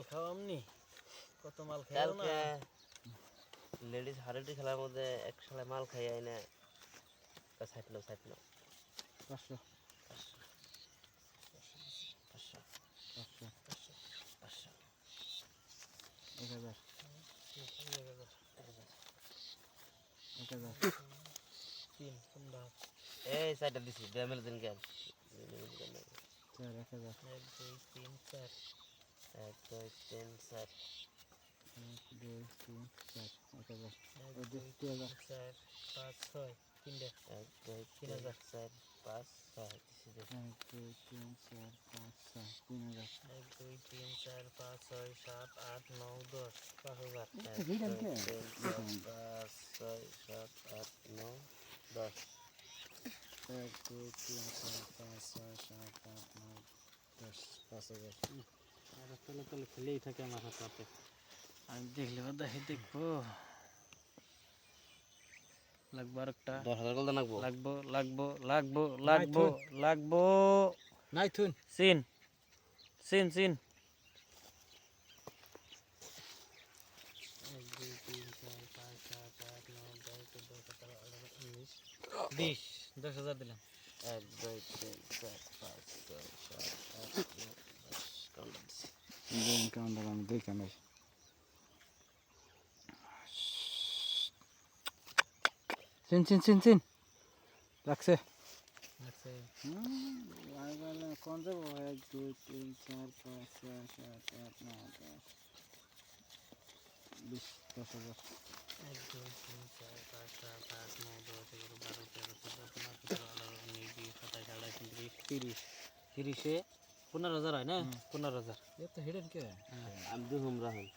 মাল খাও আমনি কত মাল খাও না? কালকে লেডিস হারেটি খেলার মধ্যে এক সালে মাল খাই আইনে সাইটলো সাইটলো পাঁচশো পাঁচশো। পাঁচশো পাঁচশো এক হাজার। এক হাজার। তিন কুমড়া এই সাইডটা দিছি। ড্যামের দিন কেন চার এক হাজার এক দুই তিন চার। এক দুই তিন চার। এক দুই তিন চার এক হাজার এক দুই তিন চার পাঁচ ছয় তিনটে এক দুই তিন তিন। হাজার। চার পাঁচ ছয় এক দুই তিন চার পাঁচ ছয় তিন হাজার। এক দুই তিন চার পাঁচ ছয় সাত আট নয় দশ পাঁচ হাজার। এক দুই তিন চার পাঁচ ছয় সাত আট নয় দশ। এক দুই তিন চার পাঁচ ছয় সাত আট নয় দশ। পাঁচ হাজার। আর তলে তলে খেলেই থাকে আমার হাতে আমি দেখলে বা দেখে দেখব। লাগবো আর একটা দশ হাজার করতে নাকবো? লাগবো লাগবো লাগবো লাগবো লাগবো। নাই থুন সিন সিন। সিন বিশ। দশ হাজার দিলাম। এক দুই তিন চার পাঁচ ছয় সাত আট নয় দশ কাউন্টার দিছি ব্যাংক কাউন্টার আমি দেখে নাই সিন সিন সিন সিন রাখছে আচ্ছা কোন যাব এক দুই তিন চার পাঁচ ছয় সাত আট নয় দশ বিশ দশ হাজার এক দুই তিন চার পাঁচ সাত আট নয় দশ এগারো বারো তেরো তিরিশে পনেরো হাজার হয় না? পনেরো হাজার। এ তো হিডেন কে? আমি দু হুম রাহুল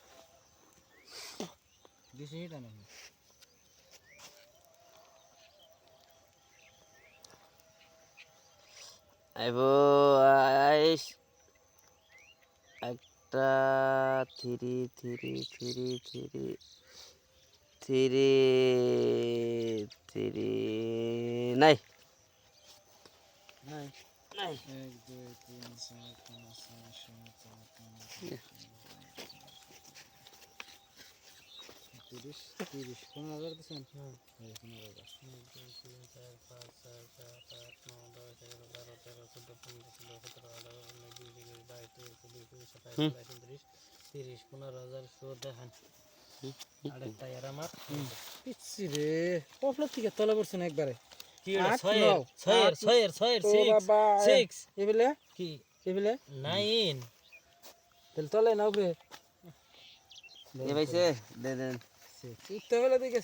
দিছে হিডেন আইব আইস। একটা three three three three three three নাই। নাই। এক দুই তিন পাঁচ সাত আট তিরিশ তিরিশ হ্যাঁ পাঁচ আট নয় দশ এগারো বারো তেরো চোদ্দ পনেরো ষোলো সতেরো আঠারো উনিশ বিশ একুশ তিরিশ পনেরো হাজার শো দেখান আরেকটা এর আমার পিচ্ছি রে পপলার থেকে তলে পড়ছে না একবারে কি এটা ছয়ের। ছয়ের ছয়ের ছয়ের সিক্স সিক্স এবেলে কি? এবেলে নাইন। তাহলে তলে না উপরে এ ভাইছে দে দেন উঠতে বেলা দিকে